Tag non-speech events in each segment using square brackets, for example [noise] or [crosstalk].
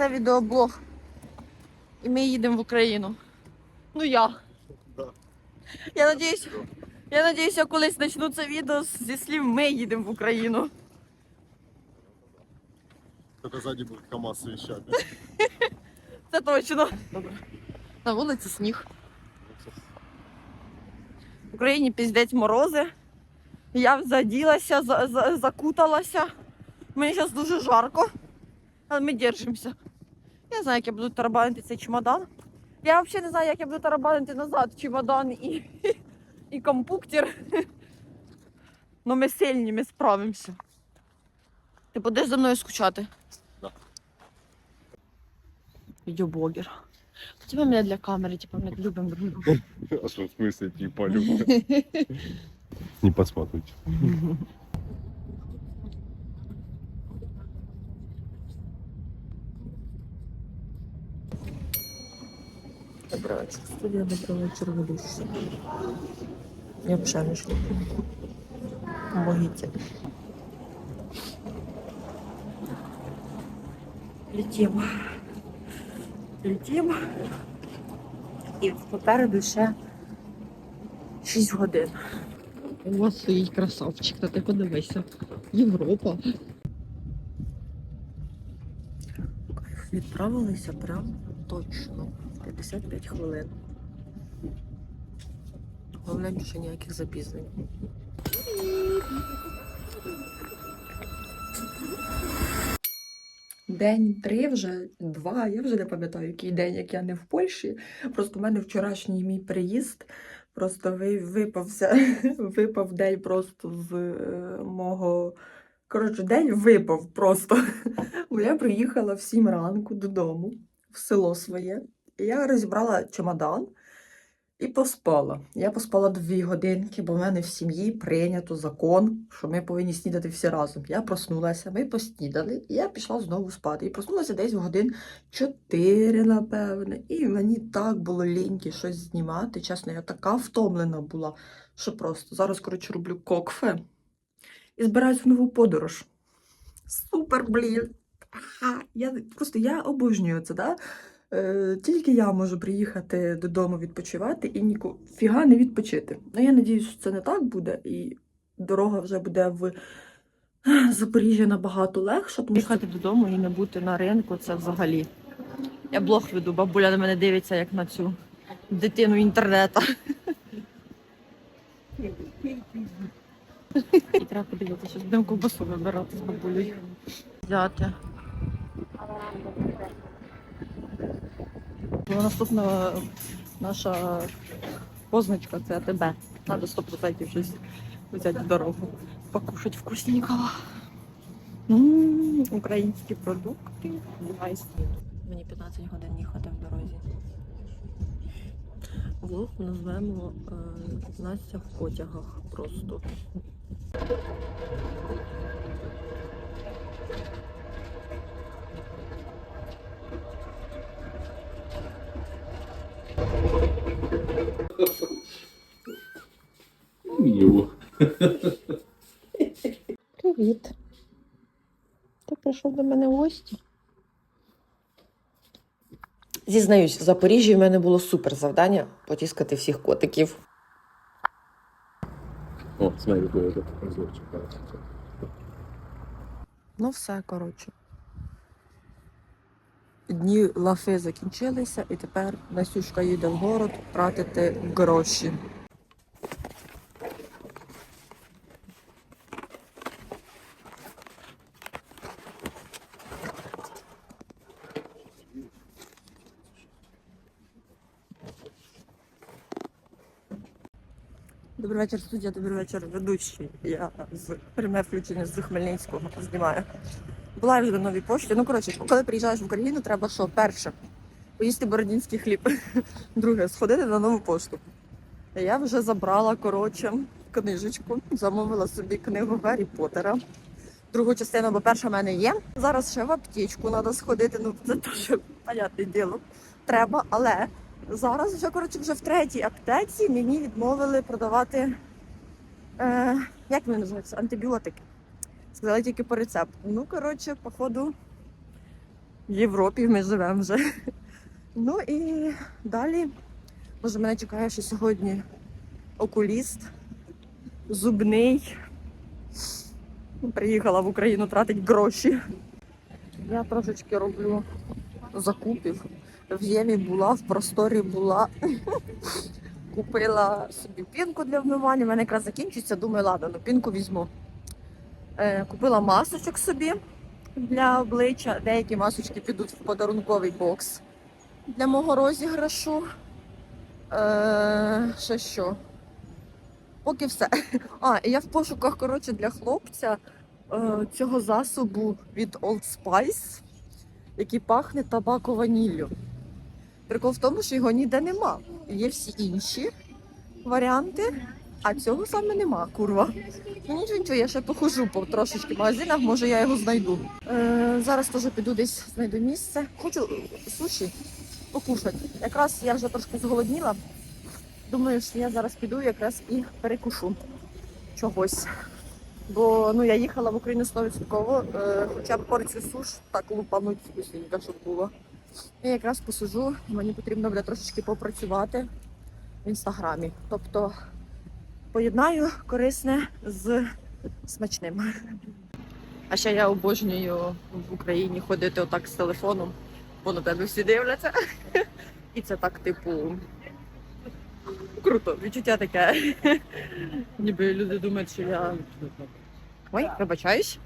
це відеоблог. І ми їдемо в Україну. Ну я. Я надіюсь, я надіюсь, я колись почну це відео зі слів ми їдемо в Україну. Только сзади будет КамАЗ с вещами. Це точно. Добре. На вулиці сніг. В Україні піздець морози. Я заділася, за, за, закуталася. Мені зараз дуже жарко, але ми держимося. Я не знаю, як я буду тарабанити цей чемодан. Я взагалі не знаю, як я буду тарабанити назад чемодан і, і компуктер. Ну ми сильні, ми справимося. Ти будеш за мною скучати? Да. Відеоблогер. Типа мене для камери, типа ми любимо друг друга. А что в смысле типа любят? [laughs] Не подсматривайте. [laughs] Добрий вечір. Студія, добрий вечір, ведучий. Я взагалі не шлю. Помогите. Летимо. Летимо. І попереду ще 6 годин. У вас стоїть красавчик, та ти подивися. Європа. Відправилися прям точно. 55 хвилин. Головне, більше ніяких запізнень. День три, вже два. Я вже не пам'ятаю, який день, як я не в Польщі. Просто в мене вчорашній мій приїзд. Просто випався, [laughs] випав день просто з е, мого. Коротше, день випав просто. [laughs] Бо я приїхала в сім ранку додому, в село своє. Я розібрала чемодан і поспала. Я поспала дві годинки, бо в мене в сім'ї прийнято закон, що ми повинні снідати всі разом. Я проснулася, ми поснідали, і я пішла знову спати. І проснулася десь в годин 4, напевне. І мені так було ліньки щось знімати. Чесно, я така втомлена була, що просто зараз, коротше, роблю кокфе і збираюсь в нову подорож. Супер, блін! Я просто я обожнюю це, да? Е, тільки я можу приїхати додому відпочивати і ніку фіга не відпочити. Ну, я надіюсь, що це не так буде, і дорога вже буде в Запоріжжя набагато легша. Тому Їхати додому і не бути на ринку це взагалі. Я блог веду, бабуля на мене дивиться, як на цю дитину інтернету. І треба подивитися, що будемо ковбасу вибирати з бабулею. Взяти. Наступна наша позначка це АТБ. Треба 100% щось взяти в дорогу. Покушать вкусненького. М, Українські продукти. Мені 15 годин їхати в дорозі. Влог назвемо е, Настя в потягах просто. Привіт. Ти прийшов до мене в гості? Зізнаюсь, в Запоріжжі в мене було супер завдання потіскати всіх котиків. О, смотри, какой это разлорчик. Ну, все, коротше. Дні лафи закінчилися, і тепер Насюшка їде в город тратити гроші. Добрий вечір, студія, добрий вечір, ведучий. Я з пряме включення з Хмельницького знімаю. Була вже на новій пошті. Ну, коротше, коли приїжджаєш в Україну, треба що? Перше, поїсти бородінський хліб. [laughs] Друге, сходити на нову пошту. Я вже забрала, коротше, книжечку, замовила собі книгу Гаррі Поттера. Другу частину, бо перша в мене є. Зараз ще в аптечку треба сходити. Ну, це теж, понятне діло, треба, але зараз вже, коротше, вже в третій аптеці мені відмовили продавати, е, як вони називаються, антибіотики. Сказали тільки по рецепту. Ну, коротше, походу, в Європі ми живемо вже. [laughs] Ну і далі, може, мене чекає, що сьогодні окуліст, зубний. Приїхала в Україну тратить гроші. Я трошечки роблю закупів. В Єві була, в просторі була. [laughs] Купила собі пінку для вмивання. У мене якраз закінчиться. Думаю, ладно, ну пінку візьму. Е, купила масочок собі для обличчя. Деякі масочки підуть в подарунковий бокс для мого розіграшу. Е, ще що? Поки все. [laughs] А, і я в пошуках, коротше, для хлопця е, цього засобу від Old Spice, який пахне табако ваніллю. Прикол в тому, що його ніде нема. Є всі інші варіанти, а цього саме нема, курва. Ну нічого, я ще похожу по трошечки магазинах, може я його знайду. Е, зараз теж піду десь знайду місце. Хочу суші покушати. Якраз я вже трошки зголодніла. Думаю, що я зараз піду якраз і перекушу чогось. Бо ну, я їхала в Україну 100%, е, хоча б порцію суш так лупануть вкусненько, щоб було. І якраз посижу, мені потрібно буде трошечки попрацювати в інстаграмі. Тобто поєднаю корисне з смачним. А ще я обожнюю в Україні ходити отак з телефоном, бо на тебе всі дивляться. І це так, типу, круто, відчуття таке. Ніби люди думають, що я. Ой, вибачаюсь.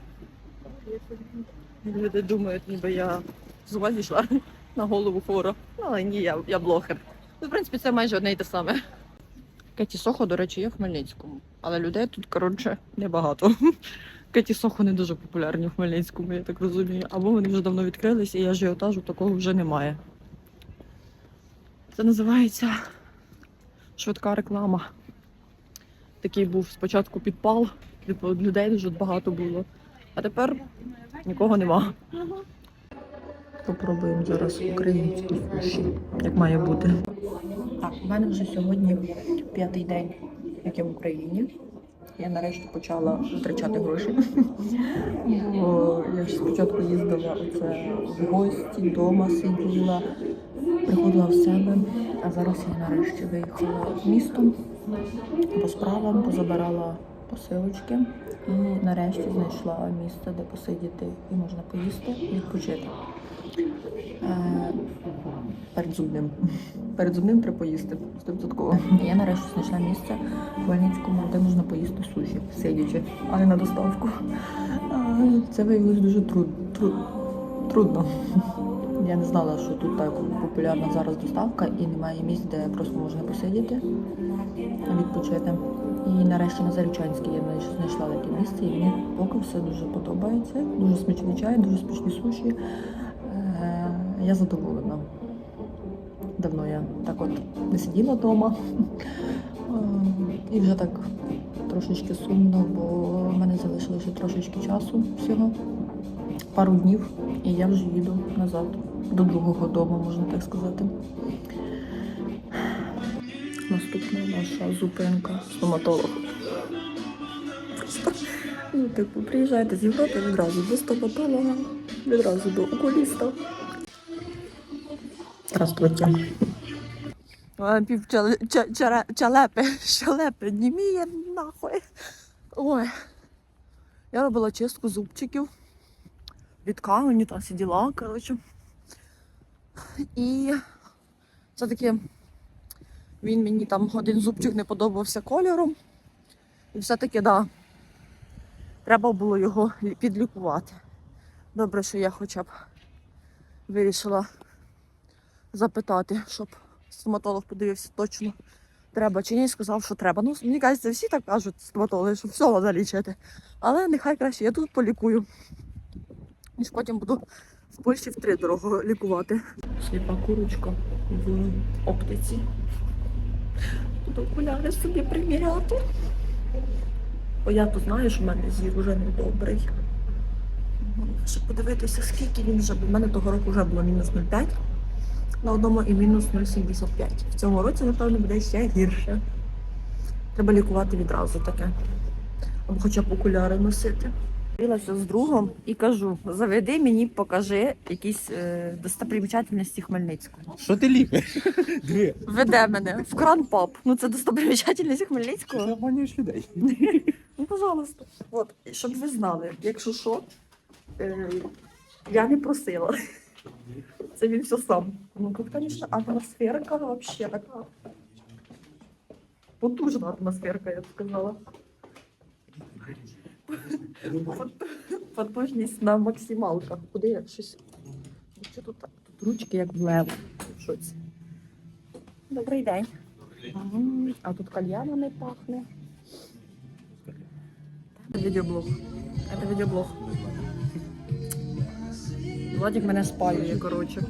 Люди думають, ніби я з ума зійшла на голову хвора. Ну, але ні, я, я блогер. Ну, в принципі, це майже одне і те саме. Кеті Сохо, до речі, є в Хмельницькому, але людей тут, коротше, небагато. Кеті Сохо не дуже популярні в Хмельницькому, я так розумію. Або вони вже давно відкрились, і ажіотажу такого вже немає. Це називається швидка реклама. Такий був спочатку підпал, типу людей дуже багато було, а тепер нікого нема. Попробуємо зараз українські суші, як має бути. Так, у мене вже сьогодні п'ятий день, як я в Україні. Я нарешті почала витрачати гроші. Бо я ж спочатку їздила оце в гості, вдома сиділа, приходила в себе, а зараз я нарешті виїхала в місто по справам, позабирала посилочки і нарешті знайшла місце, де посидіти і можна поїсти, відпочити. Е, Перед зубним. Перед зубним треба поїсти. 100%. Я нарешті знайшла місце в Хмельницькому, де можна поїсти суші, сидячи, а не на доставку. Це виявилось дуже труд, труд, трудно. Я не знала, що тут так популярна зараз доставка і немає місць, де просто можна посидіти, відпочити. І нарешті на Зарічанській я знайшла таке місце, і мені поки все дуже подобається. Дуже смачний чай, дуже смачні суші. Я задоволена. Давно я так от не сиділа вдома. Е, І вже так трошечки сумно, бо в мене залишилося трошечки часу всього. Пару днів, і я вже їду назад до другого дому, можна так сказати. Наступна наша зупинка стоматолог. Просто, ну, типу, приїжджаєте з Європи відразу до стоматолога, відразу до окуліста. Здравствуйте. Пів чалепи, щелепи, німіє нахуй. Ой. Я робила чистку зубчиків від камені, там всі діла, коротше. І все-таки він мені там один зубчик не подобався кольором. І все-таки, да, треба було його підлікувати. Добре, що я хоча б вирішила запитати, щоб стоматолог подивився точно треба чи ні, сказав, що треба. Ну, мені кажеться, всі так кажуть стоматологи, що все треба лічити. Але нехай краще я тут полікую, ніж потім буду в Польщі втридорого дорого лікувати. Сліпа курочка в оптиці. Буду окуляри собі приміряти. Бо я то знаю, що в мене зір вже не добрий. Щоб подивитися, скільки він вже, бо в мене того року вже було мінус 0,5 на одному і мінус 0,75. В цьому році, напевно, буде ще гірше. Треба лікувати відразу таке. Або хоча б окуляри носити. Дивилася з другом і кажу: заведи мені, покажи якісь е, достопримічательності Хмельницького. Що ти ліпиш? Дві. Веде мене в кран паб. Ну це достопримічательність Хмельницького. Ти обманюєш людей. Ну, пожалуйста. От, щоб ви знали, якщо що, е, я не просила. Це він все сам. Ну тут, звісно, атмосферка вообще така. Потужна атмосферка, я б сказала. Пот- Потужність на максималках. Куди я щось? Що тут так? Тут ручки як влево. Що це? Добрий день. М, А тут кальянами пахне. Это видеоблог. Это видеоблог. Владик мене спалює, коротше.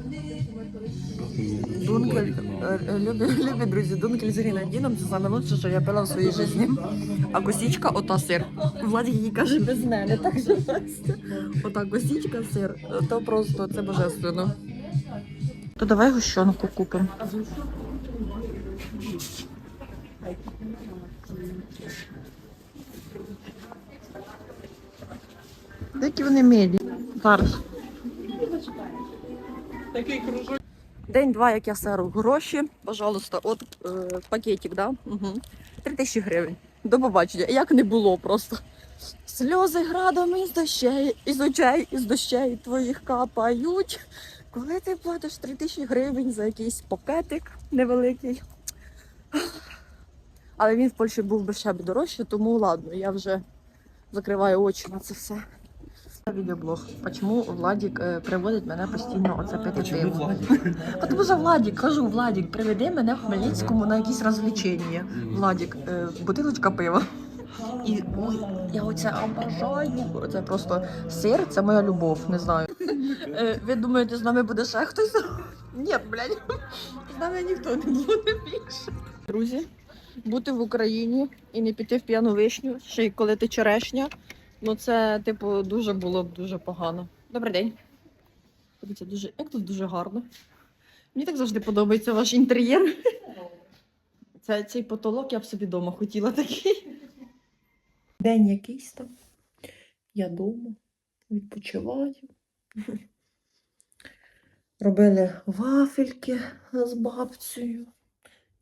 Дункель, е, любі, любі друзі, Дункель з Рінадіном це саме лучше, що я пила в своїй житті. А косічка ота сир. Владик їй каже без мене, так Настя. Ота косічка сир, то просто це божественно. То давай гущонку купимо. Які вони милі. Зараз. День два, як я серу гроші. Пожалуйста, от е, пакетик, да? Угу. Три тисячі гривень. До побачення. Як не було просто. Сльози градом із дощей, із очей, із дощей твоїх капають. Коли ти платиш три тисячі гривень за якийсь пакетик невеликий. Але він в Польщі був би ще б дорожче, тому ладно, я вже закриваю очі на це все. Відеоблог. Чому Владік е, приводить мене постійно оце пити пиво? А Тому що Владік, кажу, Владік, приведи мене в Хмельницькому на якісь розвлечення. Владік, е, бутилочка пива. І ой, я оце обожаю. Це просто сир, це моя любов, не знаю. Е, Ви думаєте, з нами буде ще хтось? [laughs] Ні, блядь. З нами ніхто не буде більше. Друзі, бути в Україні і не піти в п'яну вишню, ще й коли ти черешня. Ну, це, типу, дуже було б дуже погано. Добрий день. Дивіться, дуже, як тут дуже гарно. Мені так завжди подобається ваш інтер'єр. Це, цей потолок я б собі вдома хотіла такий. День якийсь там. Я вдома відпочиваю. Робили вафельки з бабцею.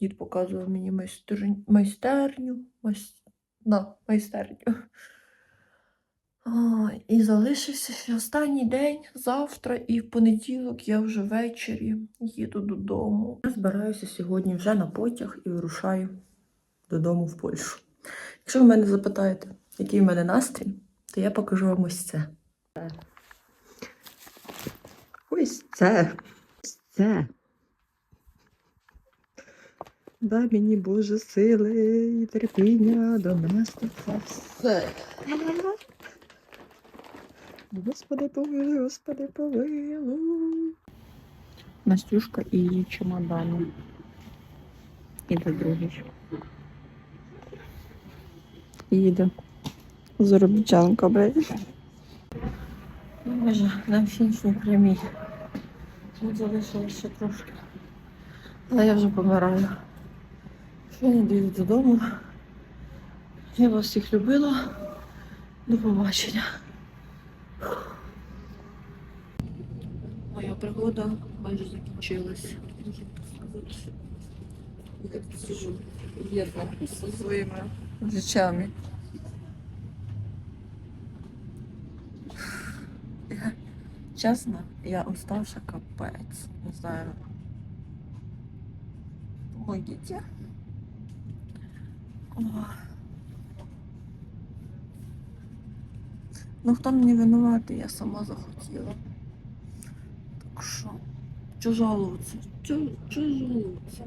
Дід показував мені майстер... майстерню. Майс... На, майстерню. І залишився ще останній день завтра, і в понеділок я вже ввечері їду додому. Я збираюся сьогодні вже на потяг і вирушаю додому в Польщу. Якщо ви мене запитаєте, який в мене настрій, то я покажу вам ось це. Ось це. Ось це. Дай мені Боже сили і терпіння донести це все. Господи помилуй, Господи помилуй. Настюшка і її чемодани. Іде другий. Їде. Заробітчанка, блядь. Боже, на фінішній прямій. Тут залишилось ще трошки. Але я вже помираю. Не дійду додому. Я вас всіх любила. До побачення. Моя пригода майже закінчилась. Я сижу бідно зі своїми речами. Я, чесно, я уставша капець. Не знаю. Помогите. О. Ну, хто мені винуватий, я сама захотіла. 就是要裸辞，就就是说裸辞。